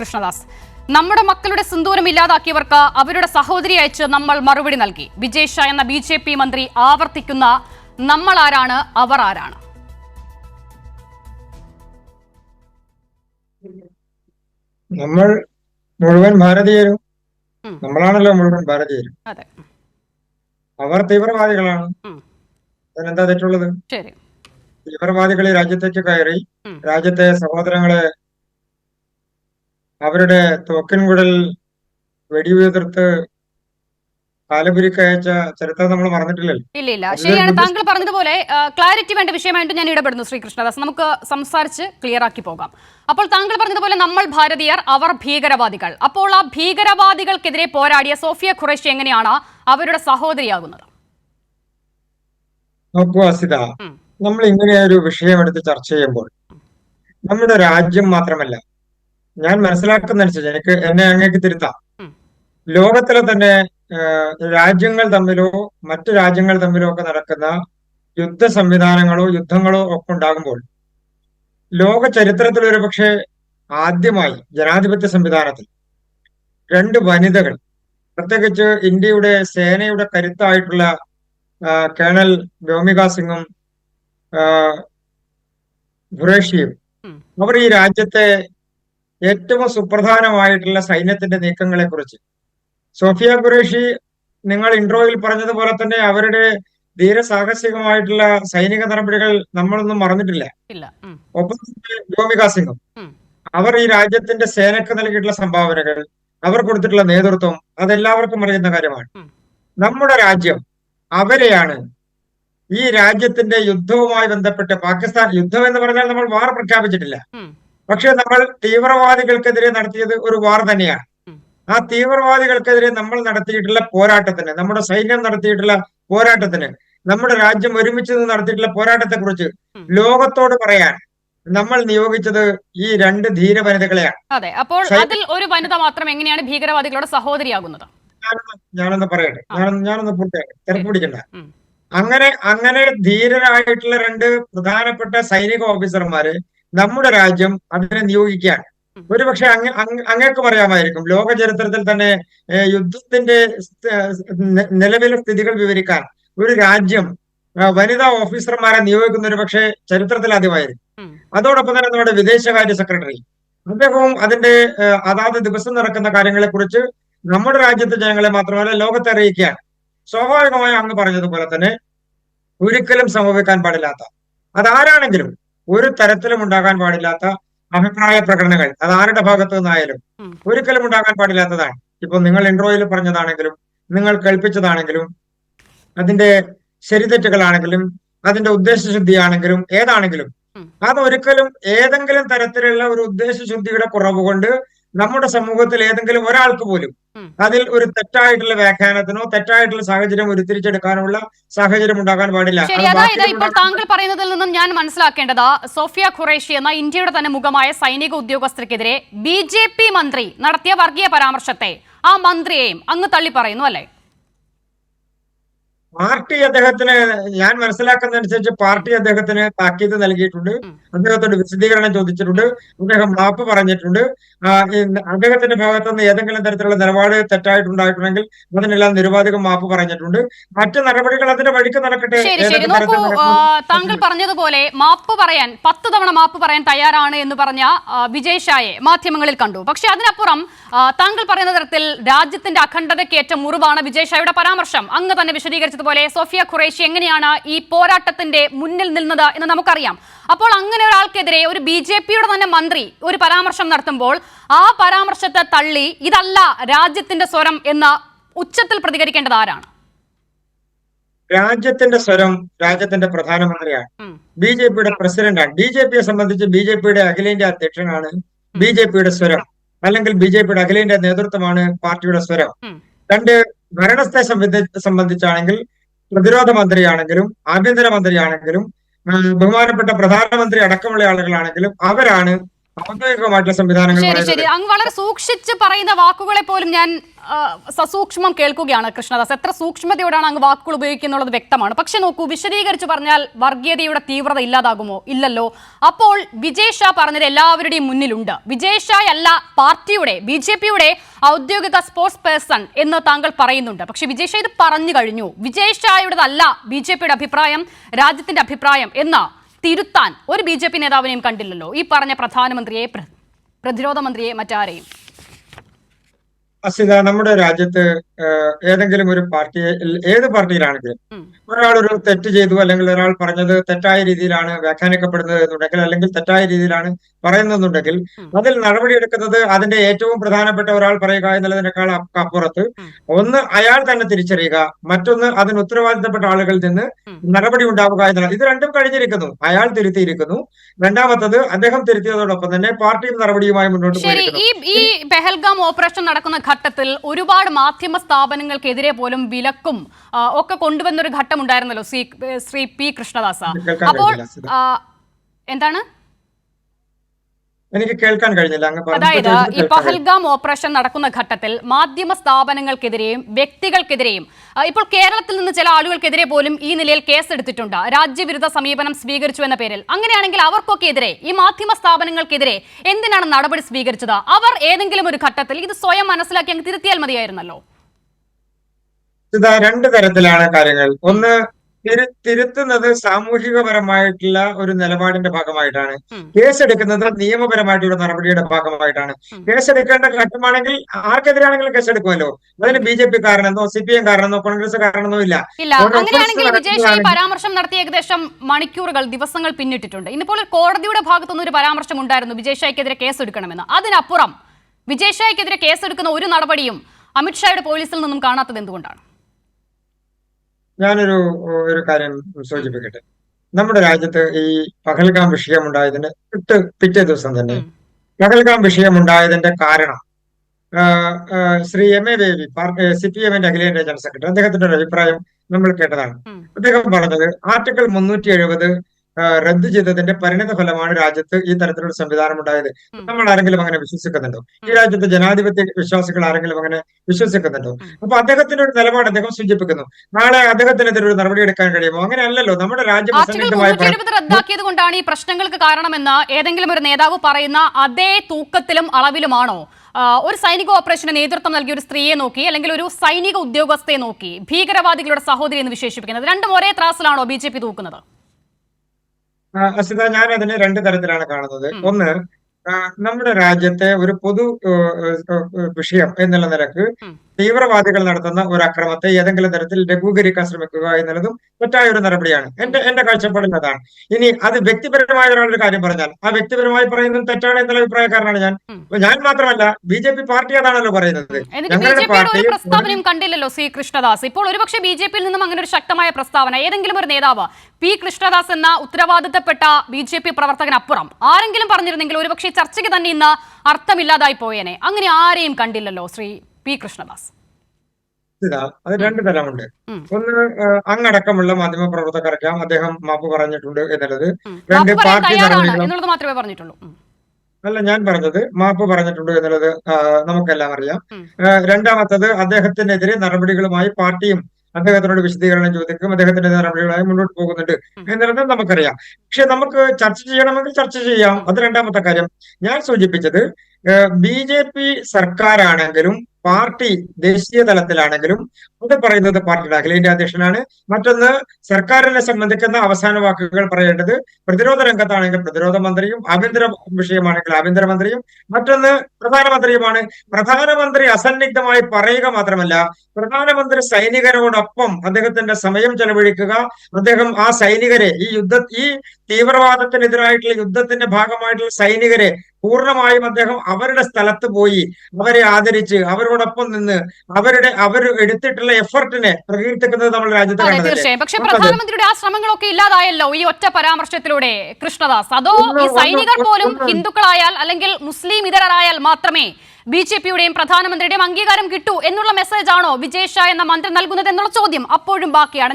കൃഷ്ണദാസ്. നമ്മുടെ മക്കളുടെ സിന്ദൂരം ഇല്ലാതാക്കിയവർക്ക് അവരുടെ സഹോദരി അയച്ച് നമ്മൾ മറുപടി നൽകി. വിജയ് ഷാ എന്ന ബി ജെ പി മന്ത്രി ആവർത്തിക്കുന്ന നമ്മൾ ആരാണ് അവർ ആരാണ്? നമ്മൾ മുഴുവൻ ഭാരതീയരും. നമ്മളാണല്ലോ മുഴുവൻ ഭാരതീയരും. അവർ തീവ്രവാദികളാണ്. അതിനെന്താ തെറ്റുള്ളത്? തീവ്രവാദികൾ രാജ്യത്തേക്ക് കയറി രാജ്യത്തെ സഹോദരങ്ങളെ അവരുടെ തോക്കിൻകുഴൽ വെടിയുതിർത്ത് കാലപുരിക്കയച്ച ചരിത്രം നമ്മൾ മറന്നിട്ടില്ലല്ലോ. ഇല്ല ഇല്ല ശരിയാണ്. താങ്കൾ പറഞ്ഞതുപോലെ ക്ലാരിറ്റി വേണ്ട വിഷയമായിട്ട് ഞാൻ ഇടപെടുന്നു ശ്രീ കൃഷ്ണദാസ് നമുക്ക് സംസാരിച്ച് ക്ലിയർ ആക്കി പോകാം. അപ്പോൾ താങ്കൾ പറഞ്ഞതുപോലെ നമ്മൾ ഭാരതീയർ അവർ ഭീകരവാദികൾ. അപ്പോൾ ആ ഭീകരവാദികൾക്കെതിരെ പോരാടിയ സോഫിയ ഖുറേഷി എങ്ങനെയാണ് അവരുടെ സഹോദരിയാകുന്നത്? നോക്കൂ അസിത നമ്മൾ ഇങ്ങനെ ഒരു വിഷയം എടുത്ത് ചർച്ച ചെയ്യുമ്പോൾ നമ്മുടെ രാജ്യം മാത്രമല്ല ഞാൻ മനസ്സിലാക്കുന്നതനുസരിച്ച് എനിക്ക് എന്നെ അങ്ങേക്ക് തിരുത്താം. ലോകത്തിലെ തന്നെ രാജ്യങ്ങൾ തമ്മിലോ മറ്റു രാജ്യങ്ങൾ തമ്മിലോ ഒക്കെ നടക്കുന്ന യുദ്ധ സംവിധാനങ്ങളോ യുദ്ധങ്ങളോ ഒക്കെ ഉണ്ടാകുമ്പോൾ ലോക ചരിത്രത്തിൽ ഒരു പക്ഷേ ആദ്യമായി ജനാധിപത്യ സംവിധാനത്തിൽ രണ്ട് വനിതകൾ പ്രത്യേകിച്ച് ഇന്ത്യയുടെ സേനയുടെ കരുത്തായിട്ടുള്ള കേണൽ വ്യോമിക സിംഗും ഖുറേഷിയും അവർ ഈ രാജ്യത്തെ ഏറ്റവും സുപ്രധാനമായിട്ടുള്ള സൈന്യത്തിന്റെ നീക്കങ്ങളെ കുറിച്ച് സോഫിയ ഖുറേഷി നിങ്ങൾ ഇൻട്രോയിൽ പറഞ്ഞതുപോലെ തന്നെ അവരുടെ ധീരസാഹസികമായിട്ടുള്ള സൈനിക നടപടികൾ നമ്മളൊന്നും മറന്നിട്ടില്ല. ഒപ്പം തന്നെ വ്യോമിക സിംഗും അവർ ഈ രാജ്യത്തിന്റെ സേനക്ക് നൽകിയിട്ടുള്ള സംഭാവനകൾ അവർ കൊടുത്തിട്ടുള്ള നേതൃത്വം അതെല്ലാവർക്കും അറിയുന്ന കാര്യമാണ്. നമ്മുടെ രാജ്യം അവരെയാണ് ഈ രാജ്യത്തിന്റെ യുദ്ധവുമായി ബന്ധപ്പെട്ട് പാകിസ്ഥാൻ യുദ്ധം എന്ന് പറഞ്ഞാൽ നമ്മൾ വാർ പ്രഖ്യാപിച്ചിട്ടില്ല. പക്ഷെ നമ്മൾ തീവ്രവാദികൾക്കെതിരെ നടത്തിയത് ഒരു വാർ തന്നെയാണ്. ആ തീവ്രവാദികൾക്കെതിരെ നമ്മൾ നടത്തിയിട്ടുള്ള പോരാട്ടത്തിന് നമ്മുടെ സൈന്യം നടത്തിയിട്ടുള്ള പോരാട്ടത്തിന് നമ്മുടെ രാജ്യം ഒരുമിച്ച് നിന്ന് നടത്തിയിട്ടുള്ള പോരാട്ടത്തെ കുറിച്ച് ലോകത്തോട് പറയാൻ നമ്മൾ നിയോഗിച്ചത് ഈ രണ്ട് ധീര വനിതകളെയാണ് അതെ അപ്പോൾ അതിൽ ഒരു വനിത മാത്രം എങ്ങനെയാണ് ഭീകരവാദികളുടെ സഹോദരിയാകുന്നത്? ഞാനൊന്ന് പറയട്ടെ. ഞാൻ ഞാനൊന്ന് പൂർത്തിയാക്കട്ടെ. തിരക്ക് പിടിക്കണ്ട. അങ്ങനെ അങ്ങനെ ധീരരായിട്ടുള്ള രണ്ട് പ്രധാനപ്പെട്ട സൈനിക ഓഫീസർമാര് നമ്മുടെ രാജ്യം അതിനെ നിയോഗിക്കാൻ. ഒരുപക്ഷെ അങ്ങ അങ്ങ- അങ്ങേക്കും അറിയാമായിരിക്കും ലോക ചരിത്രത്തിൽ തന്നെ യുദ്ധത്തിന്റെ നിലവിലെ സ്ഥിതികൾ വിവരിക്കാൻ ഒരു രാജ്യം വനിതാ ഓഫീസർമാരെ നിയോഗിക്കുന്ന ഒരു പക്ഷേ ചരിത്രത്തിൽ ആദ്യമായിരിക്കും. അതോടൊപ്പം തന്നെ നമ്മുടെ വിദേശകാര്യ സെക്രട്ടറി. അദ്ദേഹവും അതിന്റെ അതാത് ദിവസം നടക്കുന്ന കാര്യങ്ങളെ കുറിച്ച് നമ്മുടെ രാജ്യത്തെ ജനങ്ങളെ മാത്രമല്ല ലോകത്തെ അറിയിക്കുകയാണ്. സ്വാഭാവികമായി അങ്ങ് പറഞ്ഞതുപോലെ തന്നെ ഒരിക്കലും സംഭവിക്കാൻ പാടില്ലാത്ത അതാരാണെങ്കിലും ഒരു തരത്തിലും ഉണ്ടാകാൻ പാടില്ലാത്ത അഭിപ്രായ പ്രകടനങ്ങൾ. അത് ആരുടെ ഭാഗത്തു നിന്നായാലും ഒരിക്കലും ഉണ്ടാകാൻ പാടില്ലാത്തതാണ്. ഇപ്പൊ നിങ്ങൾ ഇൻട്രോയിൽ പറഞ്ഞതാണെങ്കിലും നിങ്ങൾ കേൾപ്പിച്ചതാണെങ്കിലും അതിന്റെ ശരിതെറ്റുകളാണെങ്കിലും അതിന്റെ ഉദ്ദേശശുദ്ധിയാണെങ്കിലും ഏതാണെങ്കിലും. അതൊരിക്കലും ഏതെങ്കിലും തരത്തിലുള്ള ഒരു ഉദ്ദേശശുദ്ധിയുടെ കുറവ് കൊണ്ട് നമ്മുടെ സമൂഹത്തിൽ ഏതെങ്കിലും ഒരാൾക്ക് പോലും അതിൽ ഒരു തെറ്റായിട്ടുള്ള വ്യാഖ്യാനത്തിനോ തെറ്റായിട്ടുള്ള സാഹചര്യം ഉരുത്തിരിച്ചെടുക്കാനുള്ള സാഹചര്യം ഉണ്ടാകാൻ പാടില്ല. അതായത് ഇപ്പോൾ താങ്കൾ പറയുന്നതിൽ നിന്നും ഞാൻ മനസ്സിലാക്കേണ്ടത് സോഫിയ ഖുറേഷി എന്ന ഇന്ത്യയുടെ തന്നെ മുഖമായ സൈനിക ഉദ്യോഗസ്ഥർക്കെതിരെ ബി മന്ത്രി നടത്തിയ വർഗീയ പരാമർശത്തെ ആ മന്ത്രിയെയും അങ്ങ് തള്ളി പറയുന്നു അല്ലേ? പാർട്ടി അദ്ദേഹത്തിന് ഞാൻ മനസ്സിലാക്കുന്നതനുസരിച്ച് പാർട്ടി അദ്ദേഹത്തിന് താക്കീത് നൽകിയിട്ടുണ്ട്. അദ്ദേഹത്തോട് വിശദീകരണം ചോദിച്ചിട്ടുണ്ട്. അദ്ദേഹം മാപ്പ് പറഞ്ഞിട്ടുണ്ട്. അദ്ദേഹത്തിന്റെ ഭാഗത്തു നിന്ന് ഏതെങ്കിലും തരത്തിലുള്ള നിലപാട് തെറ്റായിട്ടുണ്ടായിട്ടുണ്ടെങ്കിൽ അതിനെല്ലാം നിരുപാധികം മാപ്പ് പറഞ്ഞിട്ടുണ്ട്. മറ്റ് നടപടികൾ അതിന്റെ വഴിക്ക് നടക്കട്ടെ? താങ്കൾ പറഞ്ഞതുപോലെ മാപ്പ് പറയാൻ പത്ത് തവണ മാപ്പ് പറയാൻ തയ്യാറാണ് എന്ന് പറഞ്ഞ വിജയ് ഷായെ മാധ്യമങ്ങളിൽ കണ്ടു. പക്ഷെ അതിനപ്പുറം താങ്കൾ പറയുന്ന തരത്തിൽ രാജ്യത്തിന്റെ അഖണ്ഡതയ്ക്ക് ഏറ്റവും മുറിവാണ് വിജയ് ഷായുടെ പരാമർശം. അങ്ങ് തന്നെ വിശദീകരിച്ചതുപോലെ സോഫിയ ഖുറേഷി എങ്ങനെയാണ് ഈ പോരാട്ടത്തിന്റെ മുന്നിൽ നിന്നത് എന്ന് നമുക്കറിയാം. അപ്പോൾ അങ്ങനെ ഒരാൾക്കെതിരെ ഒരു ബി ജെ പിയുടെ തന്നെ മന്ത്രി ഒരു പരാമർശം നടത്തുമ്പോൾ ആ പരാമർശത്തെ തള്ളി ഇതല്ല രാജ്യത്തിന്റെ സ്വരം എന്ന ഉച്ചത്തിൽ പ്രതികരിക്കേണ്ടത് ആരാണ്? രാജ്യത്തിന്റെ സ്വരം രാജ്യത്തിന്റെ പ്രധാനമന്ത്രിയാണ്. ബി ജെ പിയുടെ പ്രസിഡന്റാണ്. ബി ജെ പിയെ സംബന്ധിച്ച് ബി ജെ പിയുടെ അഖിലേന്ത്യാ അധ്യക്ഷനാണ് ബി ജെ പിയുടെ സ്വരം. അല്ലെങ്കിൽ ബി ജെ പിയുടെ അഖിലേന്ത്യാ നേതൃത്വമാണ് പാർട്ടിയുടെ സ്വരം. രണ്ട് ഭരണത്തെ സംബന്ധി- സംബന്ധിച്ചാണെങ്കിൽ പ്രതിരോധ മന്ത്രിയാണെങ്കിലും ആഭ്യന്തര മന്ത്രിയാണെങ്കിലും ബഹുമാനപ്പെട്ട പ്രധാനമന്ത്രി അടക്കമുള്ള ആളുകളാണെങ്കിലും അവരാണ് ശരി ശരി. അങ്ങ് വളരെ സൂക്ഷിച്ച് പറയുന്ന വാക്കുകളെ പോലും ഞാൻ സസൂക്ഷ്മം കേൾക്കുകയാണ് കൃഷ്ണദാസ്. എത്ര സൂക്ഷ്മതയോടാണ് അങ്ങ് വാക്കുകൾ ഉപയോഗിക്കുന്നുള്ളത് വ്യക്തമാണ്. പക്ഷെ നോക്കൂ വിശദീകരിച്ചു പറഞ്ഞാൽ വർഗീയതയുടെ തീവ്രത ഇല്ലാതാകുമോ? ഇല്ലല്ലോ. അപ്പോൾ വിജയ് ഷാ പറഞ്ഞത് എല്ലാവരുടെയും മുന്നിലുണ്ട്. വിജയ് ഷായ് അല്ല പാർട്ടിയുടെ ബി ജെ പിയുടെ ഔദ്യോഗിക സ്പോർട്സ് പേഴ്സൺ എന്ന് താങ്കൾ പറയുന്നുണ്ട്. പക്ഷെ വിജയ് ഷാ ഇത് പറഞ്ഞു കഴിഞ്ഞു. വിജയ് ഷായുടേതല്ല ബി ജെ പിയുടെ അഭിപ്രായം രാജ്യത്തിന്റെ അഭിപ്രായം എന്ന് തിരുത്താൻ ഒരു ബി ജെ പി നേതാവിനെയും കണ്ടില്ലല്ലോ. ഈ പറഞ്ഞ പ്രധാനമന്ത്രിയെ പ്രതിരോധ മന്ത്രിയെ മറ്റാരെയും? അസിത നമ്മുടെ രാജ്യത്ത് ഏതെങ്കിലും ഒരു പാർട്ടിയെ ഏത് പാർട്ടിയിലാണെങ്കിലും ഒരാൾ ഒരു തെറ്റ് ചെയ്തു അല്ലെങ്കിൽ ഒരാൾ പറഞ്ഞത് തെറ്റായ രീതിയിലാണ് വ്യാഖ്യാനിക്കപ്പെടുന്നത് എന്നുണ്ടെങ്കിൽ അല്ലെങ്കിൽ തെറ്റായ രീതിയിലാണ് പറയുന്നതെന്നുണ്ടെങ്കിൽ ഉം. അതിൽ നടപടിയെടുക്കുന്നത് അതിന്റെ ഏറ്റവും പ്രധാനപ്പെട്ട ഒരാൾ പറയുക എന്നുള്ളതിനേക്കാൾ അപ്പ- അപ്പുറത്ത് ഒന്ന് അയാൾ തന്നെ തിരിച്ചറിയുക മറ്റൊന്ന് അതിന് ഉത്തരവാദിത്തപ്പെട്ട ആളുകളിൽ നിന്ന്. നടപടി ഉണ്ടാവുക എന്നുള്ളത് ഇത് രണ്ടും കഴിഞ്ഞിരിക്കുന്നു. അയാൾ തിരുത്തിയിരിക്കുന്നു. രണ്ടാമത്തത് അദ്ദേഹം തിരുത്തിയതോടൊപ്പം തന്നെ പാർട്ടിയും നടപടിയുമായി മുന്നോട്ട് ഈ ഈ പെഹൽഗാം ഓപ്പറേഷൻ നടക്കുന്ന ഘട്ടത്തിൽ ഒരുപാട് മാധ്യമ സ്ഥാപനങ്ങൾക്കെതിരെ പോലും വിലക്കും ഒക്കെ കൊണ്ടുവന്നൊരു ഘട്ടം ഉണ്ടായിരുന്നല്ലോ ശ്രീ ശ്രീ പി കൃഷ്ണദാസ. അപ്പോൾ എന്താണ്? എനിക്ക് കേൾക്കാൻ കഴിഞ്ഞില്ല. അങ്ങ് അതായത് ഈ പഹൽഗാം ഓപ്പറേഷൻ നടക്കുന്ന ഘട്ടത്തിൽ മാധ്യമ സ്ഥാപനങ്ങൾക്കെതിരെയും വ്യക്തികൾക്കെതിരെയും ഇപ്പോൾ കേരളത്തിൽ നിന്ന് ചില ആളുകൾക്കെതിരെ പോലും ഈ നിലയിൽ കേസ് എടുത്തിട്ടുണ്ട് രാജ്യവിരുദ്ധ സമീപനം സ്വീകരിച്ചു എന്ന പേരിൽ. അങ്ങനെയാണെങ്കിൽ അവർക്കൊക്കെ എതിരെ ഈ മാധ്യമ സ്ഥാപനങ്ങൾക്കെതിരെ എന്തിനാണ് നടപടി സ്വീകരിച്ചത്? അവർ ഏതെങ്കിലും ഒരു ഘട്ടത്തിൽ ഇത് സ്വയം മനസ്സിലാക്കി അങ്ങ് തിരുത്തിയാൽ മതിയായിരുന്നല്ലോ. രണ്ട് തരത്തിലാണ് കാര്യങ്ങൾ. ഒന്ന് തിരു തിരുത്തുന്നത് സാമൂഹികപരമായിട്ടുള്ള ഒരു നിലപാടിന്റെ ഭാഗമായിട്ടാണ്. കേസെടുക്കുന്നത് നിയമപരമായിട്ടുള്ള നടപടിയുടെ ഭാഗമായിട്ടാണ്. കേസെടുക്കേണ്ട ഘട്ടമാണെങ്കിൽ ആർക്കെതിരാണെങ്കിലും കേസെടുക്കുമല്ലോ. അതിന് ബി ജെ പി കാരണമെന്നോ സി പി എം കാരണമെന്നോ കോൺഗ്രസ് കാരണമെന്നോ ഇല്ല. അങ്ങനെയാണെങ്കിൽ വിജയ് പരാമർശം നടത്തി ഏകദേശം മണിക്കൂറുകൾ ദിവസങ്ങൾ പിന്നിട്ടിട്ടുണ്ട്. ഇന്നിപ്പോൾ കോടതിയുടെ ഭാഗത്തുനിന്ന് ഒരു പരാമർശം ഉണ്ടായിരുന്നു വിജയ് ഷായ്ക്കെതിരെ കേസെടുക്കണമെന്ന്. അതിനപ്പുറം വിജയ് ഷായ്ക്കെതിരെ കേസെടുക്കുന്ന ഒരു നടപടിയും അമിത്ഷായുടെ പോലീസിൽ നിന്നും കാണാത്തത് എന്തുകൊണ്ടാണ്? ഞാനൊരു ഒരു കാര്യം സൂചിപ്പിക്കട്ടെ. നമ്മുടെ രാജ്യത്ത് ഈ പകൽകാം വിഷയം ഇട്ട് പിറ്റേ ദിവസം തന്നെ പകൽകാം പഹൽഗാം വിഷയം ഉണ്ടായതിന്റെ കാരണം Shri M A Baby party C P എമ്മിന്റെ അഖിലേന്ത്യാ ജനറൽ സെക്രട്ടറി അദ്ദേഹത്തിന്റെ ഒരു അഭിപ്രായം നമ്മൾ കേട്ടതാണ്. അദ്ദേഹം പറഞ്ഞത് ആർട്ടിക്കിൾ മുന്നൂറ്റി എഴുപത് റദ്ദ് ചെയ്തതിന്റെ പരിണിത ഫലമാണ് രാജ്യത്ത് ഈ തരത്തിലുള്ള സംവിധാനം ഉണ്ടായത്. നമ്മൾ ആരെങ്കിലും അങ്ങനെ വിശ്വസിക്കുന്നുണ്ടോ? ഈ രാജ്യത്തെ ജനാധിപത്യ വിശ്വാസികൾ ആരെങ്കിലും അങ്ങനെ വിശ്വസിക്കുന്നുണ്ടോ. അപ്പൊ അദ്ദേഹത്തിന്റെ ഒരു നിലപാട് അദ്ദേഹം സൂചിപ്പിക്കുന്നു. നാളെ അദ്ദേഹത്തിനെതിരെ ഒരു നടപടി എടുക്കാൻ കഴിയുമോ? അങ്ങനെയല്ലല്ലോ. നമ്മുടെ രാജ്യം റദ്ദാക്കിയത് കൊണ്ടാണ് ഈ പ്രശ്നങ്ങൾക്ക് കാരണമെന്ന് ഏതെങ്കിലും ഒരു നേതാവ് പറയുന്ന അതേ തൂക്കത്തിലും അളവിലുമാണോ? ഒരു സൈനിക ഓപ്പറേഷന് നേതൃത്വം നൽകിയ ഒരു സ്ത്രീയെ നോക്കി അല്ലെങ്കിൽ ഒരു സൈനിക ഉദ്യോഗസ്ഥയെ നോക്കി ഭീകരവാദികളുടെ സഹോദരി എന്ന് വിശേഷിപ്പിക്കുന്നത്. രണ്ടും ഒരേ ത്രാസിലാണോ ബി ജെ പി തൂക്കുന്നത്? അസിത ഞാൻ അതിനെ രണ്ട് തരത്തിലാണ് കാണുന്നത് ഒന്ന് നമ്മുടെ രാജ്യത്തെ ഒരു പൊതു വിഷയം എന്നുള്ള നിലയ്ക്ക്. തീവ്രവാദികൾ നടത്തുന്ന ഒരു അക്രമത്തെ ഏതെങ്കിലും തരത്തിൽ ലഘൂകരിക്കാൻ ശ്രമിക്കുക എന്നുള്ളതും തെറ്റായ ഒരു നടപടിയാണ്. എന്റെ എന്റെ കാഴ്ചപ്പാടിൽ അതാണ്. ഇനി അത് വ്യക്തിപരമായ ഒരാളൊരു കാര്യം പറഞ്ഞാൽ ആ വ്യക്തിപരമായി പറയുന്നത് തെറ്റാണ് എന്നുള്ള അഭിപ്രായക്കാരനാണ് ഞാൻ. ഞാൻ മാത്രമല്ല ബി ജെ പി പാർട്ടി അതാണല്ലോ പറയുന്നത്. ഞങ്ങളുടെ പാർട്ടി പ്രസ്താവനയും കണ്ടില്ലല്ലോ സി കൃഷ്ണദാസ്. ഇപ്പോൾ ഒരുപക്ഷെ ബി ജെ പിയിൽ നിന്നും അങ്ങനെ ഒരു ശക്തമായ പ്രസ്താവന ഏതെങ്കിലും ഒരു നേതാവ് പി കൃഷ്ണദാസ് എന്ന ഉത്തരവാദിത്തപ്പെട്ട ബി ജെ പി പ്രവർത്തകനപ്പുറം ആരെങ്കിലും പറഞ്ഞിരുന്നെങ്കിൽ ഒരുപക്ഷെ ചർച്ചയ്ക്ക് തന്നെ ഇന്ന് അർത്ഥമില്ലാതായി പോയേനെ. അങ്ങനെ ആരെയും കണ്ടില്ലല്ലോ ശ്രീ പി കൃഷ്ണദാസ്. അത് രണ്ട് തരമുണ്ട്. ഉം. ഒന്ന് അങ്ങടക്കമുള്ള മാധ്യമ പ്രവർത്തകർക്കാം അദ്ദേഹം മാപ്പ് പറഞ്ഞിട്ടുണ്ട് എന്നുള്ളത്. രണ്ട് പാർട്ടി നടപടികളും? മാത്രമേ പറഞ്ഞിട്ടുള്ളൂ. അല്ല ഞാൻ പറഞ്ഞത് മാപ്പ് പറഞ്ഞിട്ടുണ്ട് എന്നുള്ളത് നമുക്കെല്ലാം അറിയാം. രണ്ടാമത്തത് അദ്ദേഹത്തിനെതിരെ നടപടികളുമായി പാർട്ടിയും അദ്ദേഹത്തിനോട് വിശദീകരണം ചോദിക്കും അദ്ദേഹത്തിന്റെ നടപടികളായി മുന്നോട്ട് പോകുന്നുണ്ട്. എന്നുള്ളത് നമുക്കറിയാം. പക്ഷെ നമുക്ക് ചർച്ച ചെയ്യണമെങ്കിൽ ചർച്ച ചെയ്യാം. അത് രണ്ടാമത്തെ കാര്യം. ഞാൻ സൂചിപ്പിച്ചത് ബി ജെ പി സർക്കാരാണെങ്കിലും പാർട്ടി ദേശീയ തലത്തിലാണെങ്കിലും അത് പറയുന്നത് പാർട്ടിയുടെ അഖിലേന്ത്യാ അധ്യക്ഷനാണ്. മറ്റൊന്ന് സർക്കാരിനെ സംബന്ധിക്കുന്ന അവസാന വാക്കുകൾ പറയേണ്ടത് പ്രതിരോധ രംഗത്താണെങ്കിൽ പ്രതിരോധ മന്ത്രിയും ആഭ്യന്തര വിഷയമാണെങ്കിൽ ആഭ്യന്തരമന്ത്രിയും. മറ്റൊന്ന് പ്രധാനമന്ത്രിയുമാണ്. പ്രധാനമന്ത്രി അസന്നിഗ്ധമായി പറയുക മാത്രമല്ല പ്രധാനമന്ത്രി സൈനികരോടൊപ്പം അദ്ദേഹത്തിന്റെ സമയം ചെലവഴിക്കുക. അദ്ദേഹം ആ സൈനികരെ ഈ യുദ്ധ ഈ തീവ്രവാദത്തിനെതിരായിട്ടുള്ള യുദ്ധത്തിന്റെ ഭാഗമായിട്ടുള്ള സൈനികരെ പൂർണമായും അദ്ദേഹം അവരുടെ സ്ഥലത്ത് പോയി അവരെ ആദരിച്ച് അവരോടൊപ്പം നിന്ന് അവരുടെ അവർ എടുത്തിട്ടുള്ള എഫർട്ടിനെ പ്രകീർത്തിക്കുന്നത് നമ്മൾ രാജ്യത്ത് തീർച്ചയായും. പക്ഷെ പ്രധാനമന്ത്രിയുടെ ആ ശ്രമങ്ങളൊക്കെ ഇല്ലാതായല്ലോ ഈ ഒറ്റ പരാമർശത്തിലൂടെ കൃഷ്ണദാസ്. അതോ ഈ സൈനികർ പോലും ഹിന്ദുക്കളായാൽ അല്ലെങ്കിൽ മുസ്ലിം ഇതരായാൽ മാത്രമേ ബി ജെ പിയുടെയും പ്രധാനമന്ത്രിയുടെയും അംഗീകാരം കിട്ടൂ എന്നുള്ള മെസ്സേജ് ആണോ വിജയ് ഷാ എന്ന മന്ത്രി നൽകുന്നത് എന്നുള്ള ചോദ്യം അപ്പോഴും ബാക്കിയാണ്.